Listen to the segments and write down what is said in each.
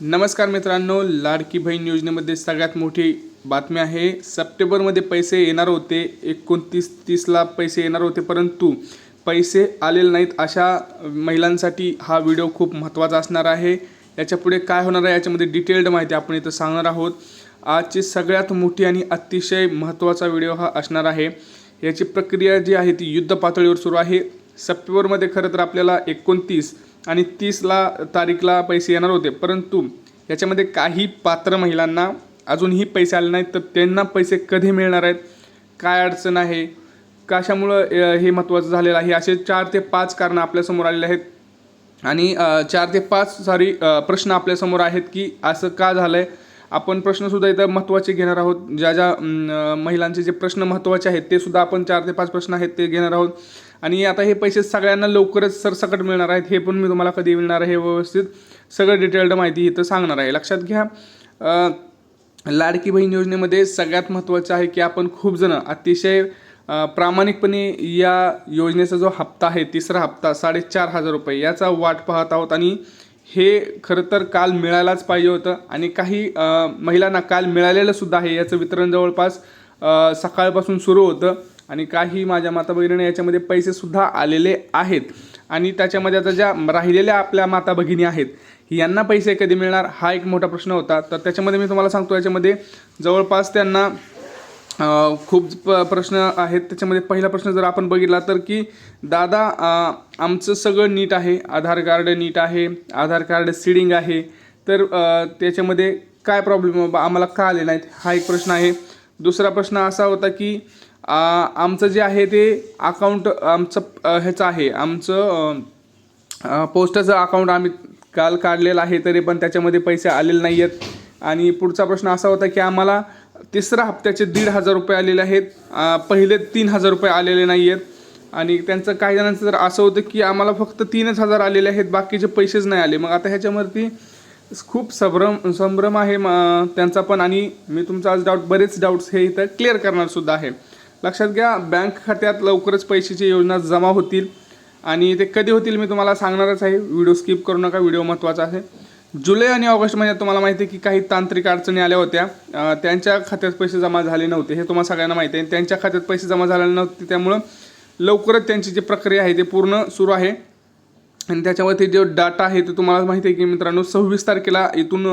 नमस्कार मित्रांनो लाडकी बहीण योजनेमध्ये सगळ्यात मोठी बातमी आहे. सप्टेंबरमध्ये पैसे येणार होते. एकोणतीस तीसला पैसे येणार होते परंतु पैसे आलेले नाहीत. अशा महिलांसाठी हा व्हिडिओ खूप महत्त्वाचा असणार आहे. याच्यापुढे काय होणार आहे याच्यामध्ये डिटेल्ड माहिती आपण इथं सांगणार आहोत. आजची सगळ्यात मोठी आणि अतिशय महत्त्वाचा व्हिडिओ हा असणार आहे. याची प्रक्रिया जी आहे ती युद्ध पातळीवर सुरू आहे. सप्टेंबरमध्ये खरं तर आपल्याला एकोणतीस आणि तीसला तारीखला पैसे येणार होते. परंतु याच्यामध्ये काही पात्र महिलांना अजूनही पैसे आले नाहीत तर त्यांना पैसे कधी मिळणार आहेत? काय अडचण आहे? कशामुळं हे महत्त्वाचं झालेलं आहे? असे चार ते पाच कारणं आपल्यासमोर आलेले आहेत. आणि चार ते पाच सॉरी प्रश्न आपल्यासमोर आहेत की असं का झालं आहे आपण प्रश्नसुद्धा इथं महत्त्वाचे घेणार आहोत. ज्या ज्या महिलांचे जे प्रश्न महत्त्वाचे आहेत ते सुद्धा आपण चार ते पाच प्रश्न आहेत ते घेणार आहोत. आणि आता हे पैसे सगळ्यांना लवकरच सरसकट मिळणार आहेत हे पण मी तुम्हाला कधी मिळणार आहे हे व्यवस्थित सगळं डिटेल्ड माहिती इथं सांगणार आहे. लक्षात घ्या लाडकी बहीण योजनेमध्ये सगळ्यात महत्त्वाचं आहे की आपण खूप जण अतिशय प्रामाणिकपणे या योजनेचा जो हप्ता आहे तिसरा हप्ता साडेचार हजार रुपये याचा वाट पाहत आहोत. आणि हे खरं तर काल मिळायलाच पाहिजे होतं. आणि काही महिलांना काल मिळालेलं सुद्धा आहे. याचं वितरण जवळपास सकाळपासून सुरू होतं. आणि काही माझ्या माता भगिनींना याच्यामध्ये पैसेसुद्धा आलेले आहेत. आणि त्याच्यामध्ये आता ज्या राहिलेल्या आपल्या माता भगिनी आहेत यांना पैसे कधी मिळणार? हा एक मोठा प्रश्न होता. तर त्याच्यामध्ये मी तुम्हाला सांगतो. याच्यामध्ये जवळपास त्यांना खूप प- प्रश्न आहेत. त्याच्यामध्ये पहिला प्रश्न जर आपण बघितला तर की दादा आमचं सगळं नीट आहे. आधार कार्ड नीट आहे. आधार कार्ड सीडिंग आहे. तर त्याच्यामध्ये काय प्रॉब्लेम आम्हाला का आले नाहीत? हा एक प्रश्न आहे. दुसरा प्रश्न असा होता की आमचं जे आहे ते अकाउंट आमचं ह्याचं आहे. आमचं पोस्टाचं अकाउंट आम्ही काल काढलेलं आहे तरी पण त्याच्यामध्ये पैसे आलेले नाही आहेत आणि पुढचा प्रश्न असा होता की आम्हाला तिसऱ्या हप्त्याचे दीड हजार रुपये आलेले आहेत. पहिले तीन हजार रुपये आलेले नाही आहेत आणि त्यांचं काही जणांचं तर असं होतं की आम्हाला फक्त तीनच हजार आलेले आहेत बाकीचे पैसेच नाही आले. मग आता ह्याच्यावरती खूप संभ्रम संभ्रम आहे म- त्यांचा पण. आणि मी तुमचा आज डाऊट बरेच डाऊट्स हे इथं क्लिअर करणार सुद्धा आहे. लक्षात घ्या बँक खात्यात लवकरच पैशाची योजना जमा होतील. आणि ते कधी होतील मी तुम्हाला सांगणारच आहे. व्हिडिओ स्किप करू नका व्हिडिओ महत्त्वाचा आहे. जुलै आणि ऑगस्ट महिन्यात तुम्हाला माहिती आहे की काही तांत्रिक अडचणी आल्या होत्या. त्यांच्या खात्यात पैसे जमा झाले नव्हते हे तुम्हाला सगळ्यांना माहिती आहे. त्यांच्या खात्यात पैसे जमा झाले नव्हते त्यामुळं लवकरच त्यांची जी प्रक्रिया आहे ते पूर्ण सुरू आहे. आणि त्याच्यावरती जो डाटा आहे तो तुम्हाला माहिती आहे की मित्रांनो सव्वीस तारखेला इथून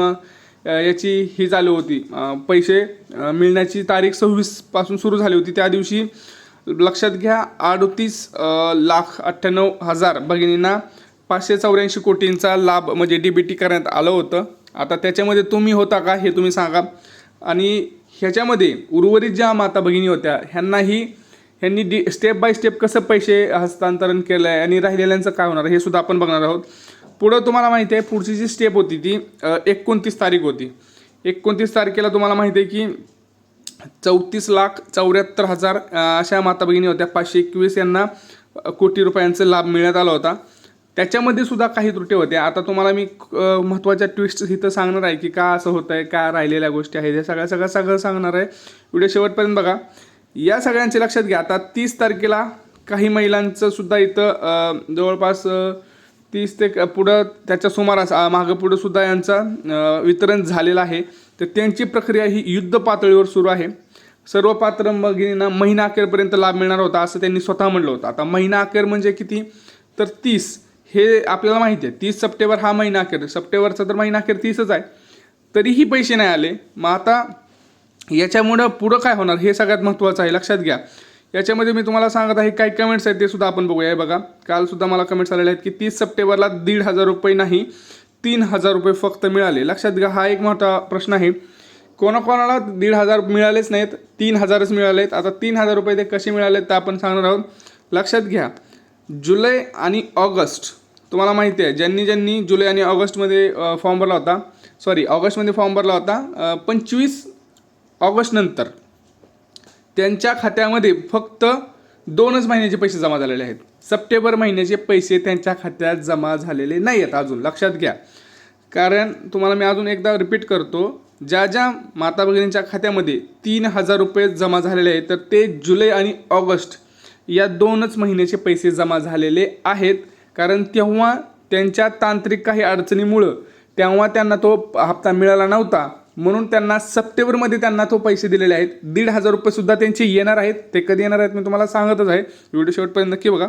याची ही चालू होती. पैसे मिळण्याची तारीख सव्वीसपासून सुरू झाली होती. त्या दिवशी लक्षात घ्या अडतीस लाख अठ्ठ्याण्णव हजार भगिनींना पाचशे चौऱ्याऐंशी कोटींचा लाभ म्हणजे डी बी टी करण्यात आलं होतं. आता त्याच्यामध्ये तुम्ही होता का हे तुम्ही सांगा. आणि ह्याच्यामध्ये उर्वरित ज्या माता भगिनी होत्या ह्यांनाही ह्यांनी डी स्टेप बाय स्टेप कसं पैसे हस्तांतरण केलं आहे आणि राहिलेल्यांचं काय होणार हे सुद्धा आपण बघणार आहोत. पुढं तुम्हाला माहिती आहे पुढची जी स्टेप होती ती एकोणतीस तारीख होती. एकोणतीस तारखेला तुम्हाला माहिती आहे की चौतीस लाख चौऱ्याहत्तर हजार अशा माता भगिनी होत्या. पाचशे एकवीस यांना कोटी रुपयांचा लाभ मिळण्यात आला होता. त्याच्यामध्ये सुद्धा काही त्रुटी होत्या. आता तुम्हाला मी महत्त्वाच्या ट्विस्ट इथं सांगणार आहे की का असं होतं आहे का राहिलेल्या गोष्टी आहेत. हे सगळ्या सगळं सगळं सांगणार आहे. व्हिडिओ शेवटपर्यंत बघा. या सगळ्यांचे लक्षात घ्या. आता तीस तारखेला काही महिलांचं सुद्धा इथं जवळपास तीस ते पुढं त्याच्या सुमारास मागं पुढं सुद्धा यांचा वितरण झालेलं आहे. तर त्यांची प्रक्रिया ही युद्ध पातळीवर सुरू आहे. सर्व पात्र भगिनींना महिना अखेरपर्यंत लाभ मिळणार होता असं त्यांनी स्वतः म्हटलं होतं. आता महिना अखेर म्हणजे किती? तर तीस. हे आपल्याला माहिती आहे. तीस सप्टेंबर हा महिना अखेर सप्टेंबरचा तर महिना अखेर तीसच आहे. तरीही पैसे नाही आले. मग आता याच्यामुळं पुढं काय होणार? हे सगळ्यात महत्त्वाचं आहे. लक्षात घ्या. याच्यामध्ये मी तुम्हाला सांगत आहे काही कमेंट्स आहेत ते सुद्धा आपण बघूया. हे बघा. कालसुद्धा मला कमेंट्स आलेले आहेत की तीस सप्टेंबरला दीड हजार रुपये नाही तीन हजार रुपये फक्त मिळाले. लक्षात घ्या हा एक मोठा प्रश्न आहे. कोणाकोणाला दीड हजार मिळालेच नाहीत तीन हजारच मिळालेत. आता तीन हजार रुपये ते कसे मिळालेत ते आपण सांगणार आहोत. लक्षात घ्या. जुलै आणि ऑगस्ट. तुम्हाला माहिती आहे ज्यांनी ज्यांनी जुलै आणि ऑगस्टमध्ये फॉर्म भरला होता सॉरी ऑगस्टमध्ये फॉर्म भरला होता पंचवीस ऑगस्टनंतर त्यांच्या खात्यामध्ये फक्त दोनच महिन्याचे पैसे जमा झालेले आहेत. सप्टेंबर महिन्याचे पैसे त्यांच्या खात्यात जमा झालेले नाही आहेत अजून लक्षात घ्या. कारण तुम्हाला मी अजून एकदा रिपीट करतो ज्या ज्या माता भगिनींच्या खात्यामध्ये तीन हजार रुपये जमा झालेले आहेत तर ते जुलै आणि ऑगस्ट या दोनच महिन्याचे पैसे जमा झालेले आहेत. कारण तेव्हा त्यांच्या तांत्रिक काही अडचणीमुळं तेव्हा त्यांना तो हप्ता मिळाला नव्हता. म्हणून त्यांना सप्टेंबरमध्ये त्यांना तो पैसे दिलेले आहेत. दीड हजार रुपयेसुद्धा त्यांचे येणार आहेत. ते कधी येणार आहेत मी तुम्हाला सांगतच आहे. व्हिडिओ शेवटपर्यंत नक्की बघा.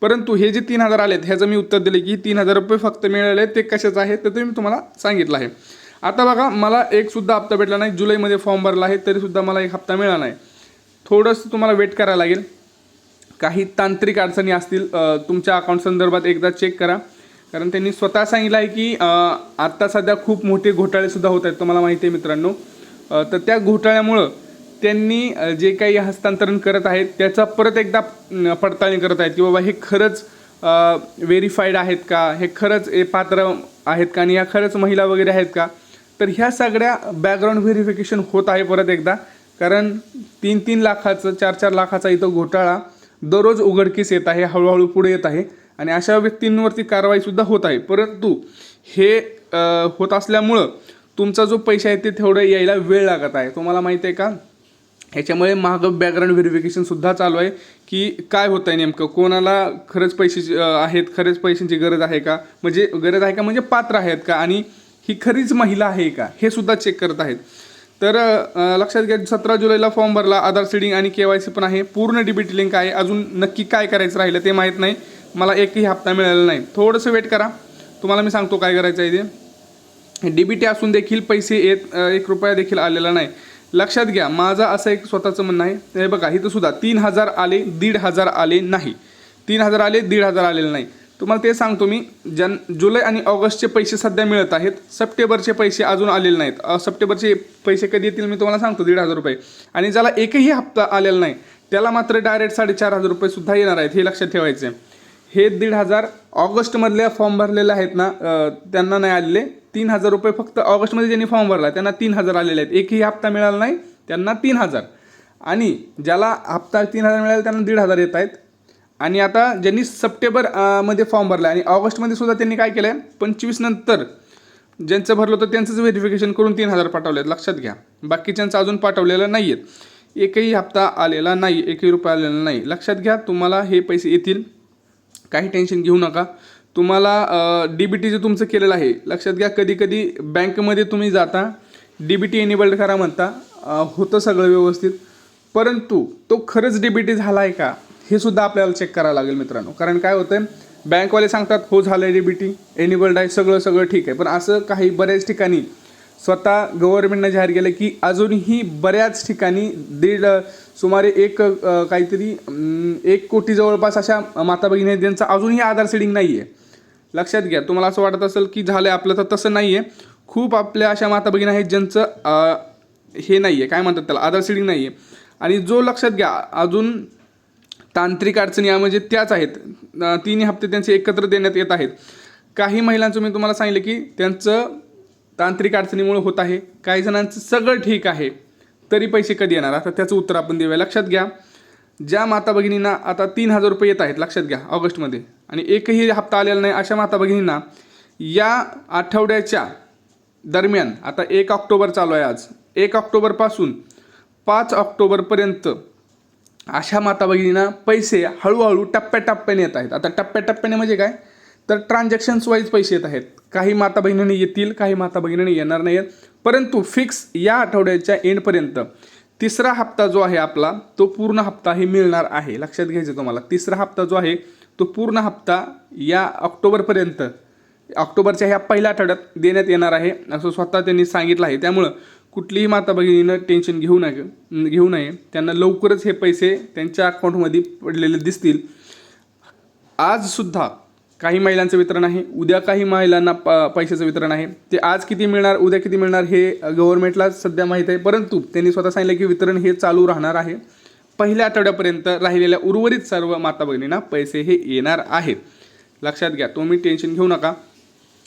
परंतु हे जे तीन हजार आलेत ह्याचं मी उत्तर दिले की तीन हजार रुपये फक्त मिळाले ते कशाचं आहे? तर ते मी तुम्हाला सांगितलं आहे. आता बघा मला एक सुद्धा हप्ता भेटला नाही. जुलैमध्ये फॉर्म भरला आहे तरीसुद्धा मला एक हप्ता मिळाला नाही. थोडंसं तुम्हाला वेट करायला लागेल. काही तांत्रिक अडचणी असतील तुमच्या अकाउंट संदर्भात एकदा चेक करा. कारण त्यांनी स्वतः सांगितलं आहे की आत्ता सध्या खूप मोठे घोटाळे सुद्धा होत आहेत तुम्हाला माहिती आहे मित्रांनो. तर त्या घोटाळ्यामुळं त्यांनी जे काही हस्तांतरण करत आहेत त्याचा परत एकदा पडताळणी करत आहेत की बाबा हे खरंच व्हेरीफाईड आहेत का? हे खरंच हे पात्र आहेत का? आणि या खरंच महिला वगैरे आहेत का? तर ह्या सगळ्या बॅकग्राऊंड व्हेरिफिकेशन होत आहे परत एकदा. कारण तीन तीन लाखाचं चार चार लाखाचा इथं घोटाळा. दररोज उघडकीस येत आहे हळूहळू पुढे येत आहे आणि अशा व्यक्तींवरती कारवाईसुद्धा होत आहे. परंतु हे होत असल्यामुळं तुमचा जो पैसा आहे ते तेवढं यायला वेळ लागत आहे. तुम्हाला माहिती आहे का? ह्याच्यामुळे मागं बॅकग्राऊंड व्हेरिफिकेशनसुद्धा चालू आहे की काय होत आहे नेमकं? कोणाला खरंच पैशाची आहेत खरंच पैशांची गरज आहे का? म्हणजे गरज आहे का? म्हणजे पात्र आहेत का? आणि ही खरीच महिला आहे का? हे सुद्धा चेक करत आहेत. तर लक्षात घ्या सतरा जुलैला फॉर्म भरला आधार सीडिंग आणि के वाय सी पण आहे. पूर्ण डीबीटी लिंक आहे. अजून नक्की काय करायचं राहिलं ते माहीत नाही. मला एकही हप्ता मिळाला नाही. थोडंसं वेट करा. तुम्हाला मी सांगतो काय करायचं आहे ते. डी बी टी असून देखील पैसे येत एक रुपया देखील आलेला नाही. लक्षात घ्या माझं असं एक स्वतःचं म्हणणं आहे. हे बघा इथं सुद्धा तीन हजार आले दीड हजार आले नाही. तीन हजार आले दीड हजार आलेले नाही. तुम्हाला ते सांगतो मी जन जुलै आणि ऑगस्टचे पैसे सध्या मिळत आहेत. सप्टेंबरचे पैसे अजून आलेले नाहीत. सप्टेंबरचे पैसे कधी येतील मी तुम्हाला सांगतो दीड हजार रुपये. आणि ज्याला एकही हप्ता आलेला नाही त्याला मात्र डायरेक्ट साडेचार हजार रुपये सुद्धा येणार आहेत हे लक्षात ठेवायचे हे दीड हजार ऑगस्टमधल्या फॉर्म भरलेले आहेत ना त्यांना नाही आलेले. तीन हजार रुपये फक्त ऑगस्टमध्ये ज्यांनी फॉर्म भरला त्यांना तीन हजार आलेले आहेत. एकही हप्ता मिळाला नाही त्यांना तीन हजार. आणि ज्याला हप्ता तीन हजार मिळाला त्यांना दीड हजार येत आहेत. आणि आता ज्यांनी सप्टेंबरमध्ये फॉर्म भरला आणि ऑगस्टमध्ये सुद्धा त्यांनी काय केलं आहे पंचवीस नंतर ज्यांचं भरलं होतं त्यांचंच व्हेरिफिकेशन करून तीन हजार पाठवले आहेत लक्षात घ्या. बाकीच्यांचं अजून पाठवलेलं नाही आहेत एकही हप्ता आलेला नाही एकही रुपया आलेला नाही. लक्षात घ्या तुम्हाला हे पैसे येतील. काही टेन्शन घेऊ नका. तुम्हाला डी बी टी जे तुमचं केलेलं आहे लक्षात घ्या कधी कधी बँकमध्ये तुम्ही जाता डी बी टी एनेबल्ड करा म्हणता होतं सगळं व्यवस्थित. परंतु तो खरंच डी बी टी झाला आहे का? हे सुद्धा आपल्याला चेक करावं लागेल मित्रांनो. कारण काय होतं बँकवाले सांगतात हो झालं आहे डी बी टी आहे सगळं सगळं ठीक आहे. पण असं काही बऱ्याच ठिकाणी स्वतः गव्हर्नमेंटनं जाहीर केलं की अजूनही बऱ्याच ठिकाणी दीड सुमारे एक काहीतरी एक कोटी जवळपास अशा माता भगिनी आहेत ज्यांचा अजूनही आधार सीडिंग नाही आहे लक्षात घ्या तुम्हाला असं वाटत असेल की झालं आपलं तर तसं नाही आहे खूप आपल्या अशा माता भगिनी आहेत ज्यांचं हे नाही आहे काय म्हणतात त्याला? आधार सीडिंग नाही आहे आणि जो लक्षात घ्या अजून तांत्रिक अडचणी या म्हणजे त्याच आहेत. तिन्ही हप्ते त्यांचे एकत्र देण्यात येत आहेत. काही महिलांचं मी तुम्हाला सांगितलं की त्यांचं तांत्रिक अडचणीमुळे होत आहे. काही जणांचं सगळं ठीक आहे. तरी पैसे कधी येणार? आता त्याचं उत्तर आपण देऊया. लक्षात घ्या. ज्या माता भगिनींना आता तीन हजार रुपये येत आहेत लक्षात घ्या ऑगस्टमध्ये. आणि एकही हप्ता आलेला नाही अशा माता भगिनींना या आठवड्याच्या दरम्यान आता एक ऑक्टोबर चालू आहे आज एक ऑक्टोबरपासून पाच ऑक्टोबरपर्यंत अशा माता भगिनींना पैसे हळूहळू टप्प्याटप्प्याने येत आहेत. आता टप्प्याटप्प्याने म्हणजे काय? तर ट्रान्झॅक्शन्स वाईज पैसे येत आहेत. काही माता भगिनींनी येतील काही माता भगिनींनी येणार नाही आहेत परंतु फिक्स या आठवड्याच्या एंडपर्यंत तिसरा हप्ता जो आहे आपला तो पूर्ण हप्ता हे मिळणार आहे. लक्षात घ्यायचं तुम्हाला. तिसरा हप्ता जो आहे तो पूर्ण हप्ता या ऑक्टोबरपर्यंत ऑक्टोबरच्या ह्या पहिल्या आठवड्यात देण्यात येणार आहे. असं स्वतः त्यांनी सांगितलं आहे. त्यामुळं कुठलीही माता भगिनीनं टेन्शन घेऊ नये घेऊ नये. त्यांना लवकरच हे पैसे त्यांच्या अकाउंटमध्ये पडलेले दिसतील. आजसुद्धा काही महिलांचं वितरण आहे. उद्या काही महिलांना प पैशाचं वितरण आहे. ते आज किती मिळणार उद्या किती मिळणार हे गव्हर्नमेंटला सध्या माहीत आहे. परंतु त्यांनी स्वतः सांगितलं की वितरण हे चालू राहणार आहे. पहिल्या आठवड्यापर्यंत राहिलेल्या उर्वरित सर्व माता भगिनींना पैसे हे येणार आहेत. लक्षात घ्या तुम्ही टेन्शन घेऊ नका.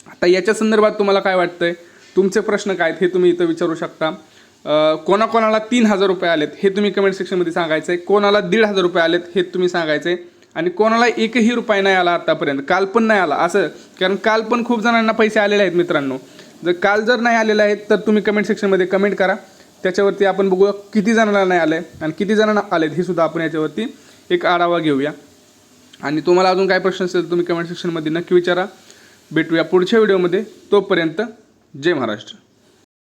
आता याच्या संदर्भात तुम्हाला काय वाटतं आहे तुमचे प्रश्न काय आहेत हे तुम्ही इथं विचारू शकता. कोणाकोणाला तीन हजार रुपये आलेत हे तुम्ही कमेंट सेक्शनमध्ये सांगायचं आहे कोणाला दीड हजार रुपये आलेत हे तुम्ही सांगायचं आहे आणि कोणाला एकही रुपये नाही आला आतापर्यंत काल पण नाही आला. असं कारण काल पण खूप जणांना पैसे आलेले आहेत मित्रांनो. जर काल जर नाही आलेले आहेत तर तुम्ही कमेंट सेक्शनमध्ये कमेंट करा. त्याच्यावरती आपण बघूया किती जणांना नाही आलं आहे आणि किती जणांना आलेत हे सुद्धा आपण याच्यावरती एक आढावा घेऊया. आणि तुम्हाला अजून काय प्रश्न असेल तुम्ही कमेंट सेक्शनमध्ये नक्की विचारा. भेटूया पुढच्या व्हिडिओमध्ये तोपर्यंत जय महाराष्ट्र.